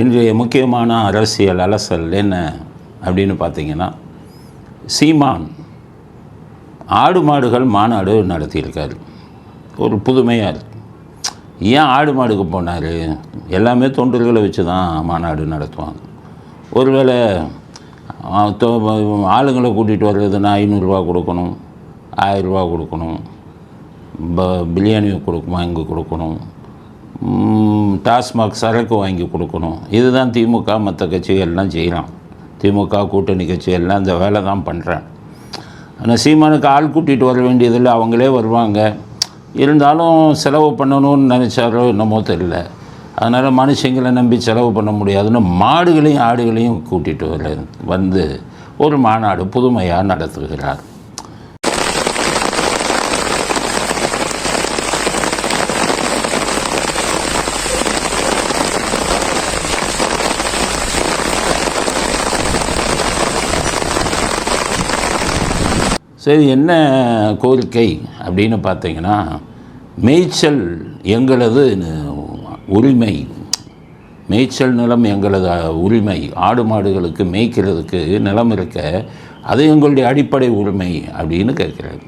இன்றைய முக்கியமான அரசியல் அலசல் என்ன அப்படின்னு பார்த்தீங்கன்னா சீமான் ஆடு மாடுகள் மாநாடு நடத்தியிருக்கார். ஒரு புதுமையாக இருக்கு. ஏன் ஆடு மாடுக்கு போனார்? எல்லாமே தொண்டர்களை வச்சு தான் மாநாடு நடத்துவாங்க. ஒருவேளை ஆளுங்களை கூட்டிகிட்டு வர்றதுன்னா ஐநூறுரூவா கொடுக்கணும் ஆயிரரூவா கொடுக்கணும் ப பிரியாணி கொடுக்குமா இங்கே கொடுக்கணும் டாஸ்மாக் சரக்கு வாங்கி கொடுக்கணும். இதுதான் திமுக மற்ற கட்சிகள்லாம் செய்கிறான் திமுக கூட்டணி கட்சிகள்லாம் இந்த வேலை தான் பண்ணுறேன் ஆனால் சீமானுக்கு ஆள் கூட்டிகிட்டு வர வேண்டியதில்லை. அவங்களே வருவாங்க. இருந்தாலும் செலவு பண்ணணும்னு நினச்சாரோ என்னமோ தெரியல. அதனால் மனுஷங்களை நம்பி செலவு பண்ண முடியாதுன்னு மாடுகளையும் ஆடுகளையும் கூட்டிகிட்டு வர வந்து ஒரு மாநாடு புதுமையாக நடத்துகிறார். சரி என்ன கோரிக்கை அப்படின்னு பார்த்தீங்கன்னா மேய்ச்சல் எங்களது உரிமை. மேய்ச்சல் நிலம் எங்களது உரிமை. ஆடு மாடுகளுக்கு மேய்க்கிறதுக்கு நிலம் இருக்க அது எங்களுடைய அடிப்படை உரிமை அப்படின்னு கேட்குறாரு.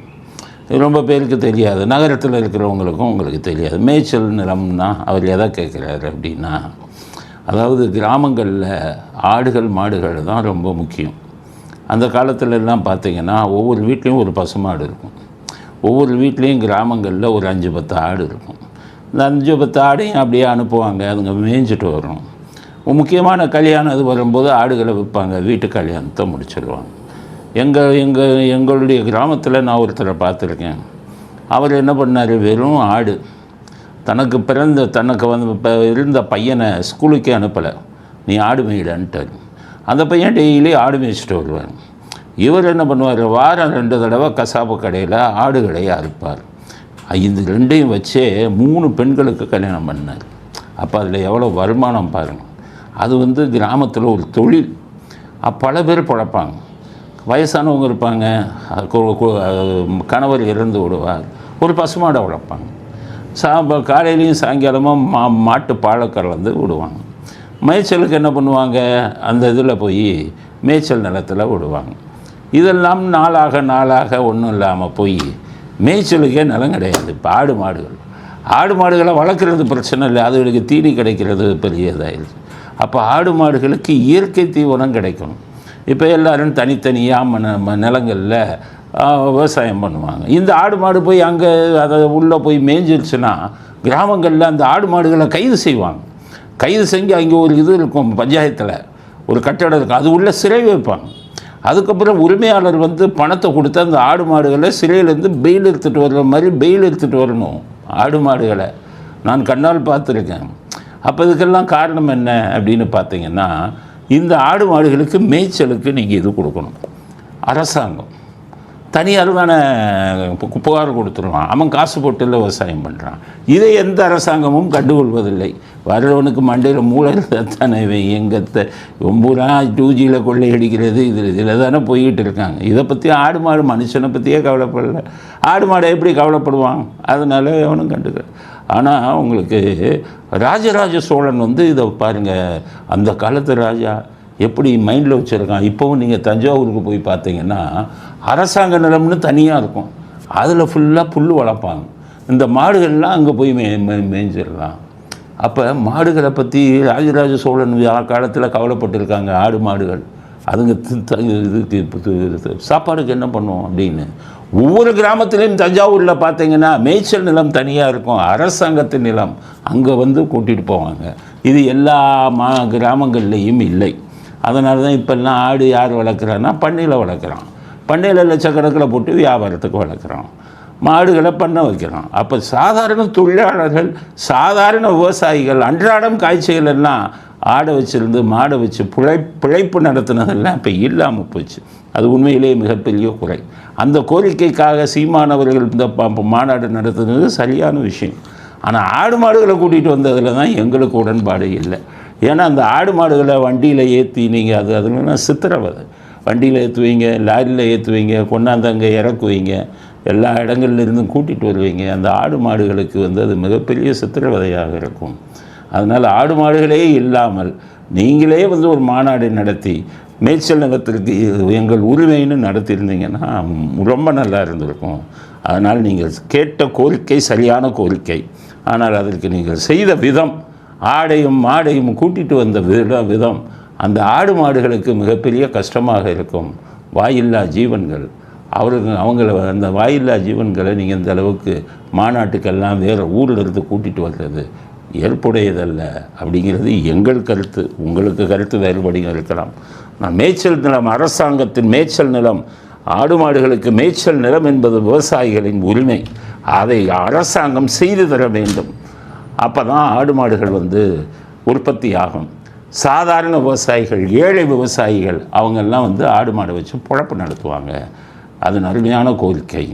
இது ரொம்ப பேருக்கு தெரியாது. நகரத்தில் இருக்கிறவங்களுக்கும் உங்களுக்கு தெரியாது. மேய்ச்சல் நிலம்னா அவர் எதை கேட்குறாரு அப்படின்னா அதாவது கிராமங்களில் ஆடுகள் மாடுகள் தான் ரொம்ப முக்கியம். அந்த காலத்துலலாம் பார்த்திங்கன்னா பார்த்தீங்கன்னா ஒவ்வொரு வீட்லேயும் ஒரு பசுமாடு இருக்கும். ஒவ்வொரு வீட்லேயும் கிராமங்களில் ஒரு அஞ்சு பத்து ஆடு இருக்கும். இந்த அஞ்சு பத்து ஆடையும் அப்படியே அனுப்புவாங்க அதுங்க மேய்ஞ்சிட்டு வரும். முக்கியமான கல்யாணம் இது வரும்போது ஆடுகளை விற்பாங்க வீட்டு கல்யாணத்தை முடிச்சிடுவாங்க எங்கள் எங்கள் எங்களுடைய கிராமத்தில் நான் ஒருத்தரை பார்த்துருக்கேன். அவர் என்ன பண்ணார் வெறும் ஆடு. தனக்கு பிறந்த தனக்கு வந்து இப்போ இருந்த பையனை ஸ்கூலுக்கே அனுப்பலை. நீ ஆடு மேயிடன்ட்டார். அந்த பையன் டெய்லி ஆடு மேய்ச்சிட்டு வருவார். இவர் என்ன பண்ணுவார்? வாரம் ரெண்டு தடவை கசாப்பு கடையில் ஆடுகளை அறுப்பார் இந்த ரெண்டையும் வச்சே மூணு பெண்களுக்கு கல்யாணம் பண்ணார். அப்போ அதில் எவ்வளோ வருமானம் பாருங்கள் அது வந்து கிராமத்தில் ஒரு தொழில். பல பேர் பழப்பாங்க. வயசானவங்க இருப்பாங்க. கணவர் இறந்து விடுவார். ஒரு பசுமாடை வளர்ப்பாங்க. சா காலையிலையும் சாயங்காலமாக மா மாட்டு பாலை கலந்து விடுவாங்க. மேய்ச்சலுக்கு என்ன பண்ணுவாங்க? அந்த இதில் போய் மேய்ச்சல் நிலத்தில் விடுவாங்க. இதெல்லாம் நாளாக நாளாக ஒன்றும் இல்லாமல் போய் மேய்ச்சலுக்கே நிலம் கிடையாது இப்போ ஆடு மாடுகள். ஆடு மாடுகளை வளர்க்குறது பிரச்சனை இல்லை அதுகளுக்கு தீனி கிடைக்கிறது பெரிய இதாகிடுச்சு அப்போ ஆடு மாடுகளுக்கு இயற்கை தீவனம் கிடைக்கணும் இப்போ எல்லாரும் தனித்தனியாக ம- நிலங்களில் விவசாயம் பண்ணுவாங்க. இந்த ஆடு மாடு போய் அங்கே அதை உள்ளே போய் மேய்ஞ்சிருச்சுன்னா கிராமங்களில் அந்த ஆடு மாடுகளை கைது செய்வாங்க. கைது செஞ்சு அங்கே ஒரு இது இருக்கும் பஞ்சாயத்தில். ஒரு கட்டடம் இருக்கும் அது உள்ள சிறை வைப்பாங்க. அதுக்கப்புறம் உரிமையாளர் வந்து பணத்தை கொடுத்து அந்த ஆடு மாடுகளை சிறையிலேருந்து பெயில் எடுத்துகிட்டு வர்ற மாதிரி பெயில் எடுத்துகிட்டு வரணும் ஆடு மாடுகளை. நான் கண்ணால் பார்த்துருக்கேன். அப்போ இதுக்கெல்லாம் காரணம் என்ன அப்படின்னு பார்த்தீங்கன்னா இந்த ஆடு மாடுகளுக்கு மேய்ச்சலுக்கு நீங்கள் இது கொடுக்கணும். அரசாங்கம். தனியார் பு- புகார் கொடுத்துருவான். அவன் காசு போட்டு இல்லை விவசாயம் பண்ணுறான் இதை எந்த அரசாங்கமும் கண்டுகொள்வதில்லை. வர்றவனுக்கு மண்டையில் மூளை தானே இவன் எங்கத்தை ஒம்பூரா டூ ஜியில் கொள்ளையடிக்கிறது. இதில் இதில் தானே போய்கிட்டு இருக்காங்க. இதை பற்றி ஆடு மாடு மனுஷனை பற்றியே கவலைப்படல. ஆடு மாடை எப்படி கவலைப்படுவான்? அதனால அவனும் கண்டுக்க ஆனால் உங்களுக்கு ராஜராஜ சோழன் வந்து இதை பாருங்கள் அந்த காலத்து ராஜா எப்படி மைண்டில் வச்சுருக்கான்? இப்போவும் நீங்கள் தஞ்சாவூருக்கு போய் பார்த்தீங்கன்னா அரசாங்க நிலம்னு தனியாக இருக்கும். அதில் ஃபுல்லாக புல் வளர்ப்பாங்க. இந்த மாடுகள்லாம் அங்கே போய் மே மே- மேய்ஞ்சிடலாம். அப்போ மாடுகளை பற்றி ராஜராஜ சோழன் காலத்தில் கவலைப்பட்டிருக்காங்க ஆடு மாடுகள். அதுங்க தி- த- இதுக்கு இது சாப்பாடுக்கு என்ன பண்ணுவோம் அப்படின்னு. ஒவ்வொரு கிராமத்துலேயும் தஞ்சாவூரில் பார்த்தீங்கன்னா மேய்ச்சல் நிலம் தனியாக இருக்கும். அரசாங்கத்து நிலம் அங்கே வந்து கூட்டிகிட்டு போவாங்க. இது எல்லா மா கிராமங்கள்லேயும் இல்லை. அதனால தான் இப்போல்லாம் ஆடு யார் வளர்க்குறான்னா பண்ணையில் வளர்க்குறோம் பண்ணையில் லட்சக்கணக்கில் போட்டு வியாபாரத்துக்கு வளர்க்குறோம் மாடுகளை பண்ண வைக்கிறோம் அப்போ சாதாரண தொழிலாளர்கள் சாதாரண விவசாயிகள் அன்றாடம் காய்ச்சல் எல்லாம் ஆடை வச்சுருந்து மாடை வச்சு பிழை பிழைப்பு நடத்துனதெல்லாம் இப்போ இல்லாமல் போச்சு. அது உண்மையிலேயே மிகப்பெரிய குறை. அந்த கோரிக்கைக்காக சீமானவர்கள் இந்த ப- மாநாடு நடத்துனது சரியான விஷயம். ஆனால் ஆடு மாடுகளை கூட்டிகிட்டு வந்ததில் தான் எங்களுக்கு உடன்பாடு இல்லை. ஏன்னா அந்த ஆடு மாடுகளை வண்டியில் ஏற்றி நீங்கள் அது அதுலாம் சித்திரவதை. வண்டியில் ஏற்றுவீங்க லாரியில் ஏற்றுவீங்க கொண்டாந்து அங்கே இறக்குவீங்க எல்லா இடங்கள்லேருந்தும் கூட்டிகிட்டு வருவீங்க. அந்த ஆடு மாடுகளுக்கு வந்து அது மிகப்பெரிய சித்திரவதையாக இருக்கும். அதனால் ஆடு மாடுகளே இல்லாமல் நீங்களே வந்து ஒரு மாநாடு நடத்தி மேய்ச்சல் நகத்திற்கு எங்கள் உரிமைன்னு நடத்தியிருந்தீங்கன்னா ரொம்ப நல்லா இருந்திருக்கும். அதனால் நீங்கள் கேட்ட கோரிக்கை சரியான கோரிக்கை. ஆனால் அதற்கு நீங்கள் செய்த விதம் ஆடையும் மாடையும் கூட்டிட்டு வந்த வித விதம் அந்த ஆடு மாடுகளுக்கு மிகப்பெரிய கஷ்டமாக இருக்கும். வாயில்லா ஜீவன்கள். அவருக்கு அவங்கள அந்த வாயில்லா ஜீவன்களை நீங்கள் இந்த அளவுக்கு மாநாட்டுக்கெல்லாம் வேறு ஊரில் இருந்து கூட்டிகிட்டு வர்றது ஏற்புடையதல்ல அப்படிங்கிறது எங்கள் கருத்து. உங்களுக்கு கருத்து வேறுபடியும் இருக்கலாம். நான் மேய்ச்சல் நிலம் அரசாங்கத்தின் மேய்ச்சல் நிலம் ஆடு மாடுகளுக்கு மேய்ச்சல் நிலம் என்பது விவசாயிகளின் உரிமை. அதை அரசாங்கம் செய்து தர வேண்டும். அப்போ தான் ஆடு மாடுகள் வந்து உற்பத்தி ஆகும். சாதாரண விவசாயிகள் ஏழை விவசாயிகள் அவங்கெல்லாம் வந்து ஆடு மாடு வச்சு பொழப்பு நடத்துவாங்க. அது அருமையான கோரிக்கை.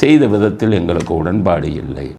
செய்த விதத்தில் எங்களுக்கு உடன்பாடு இல்லை.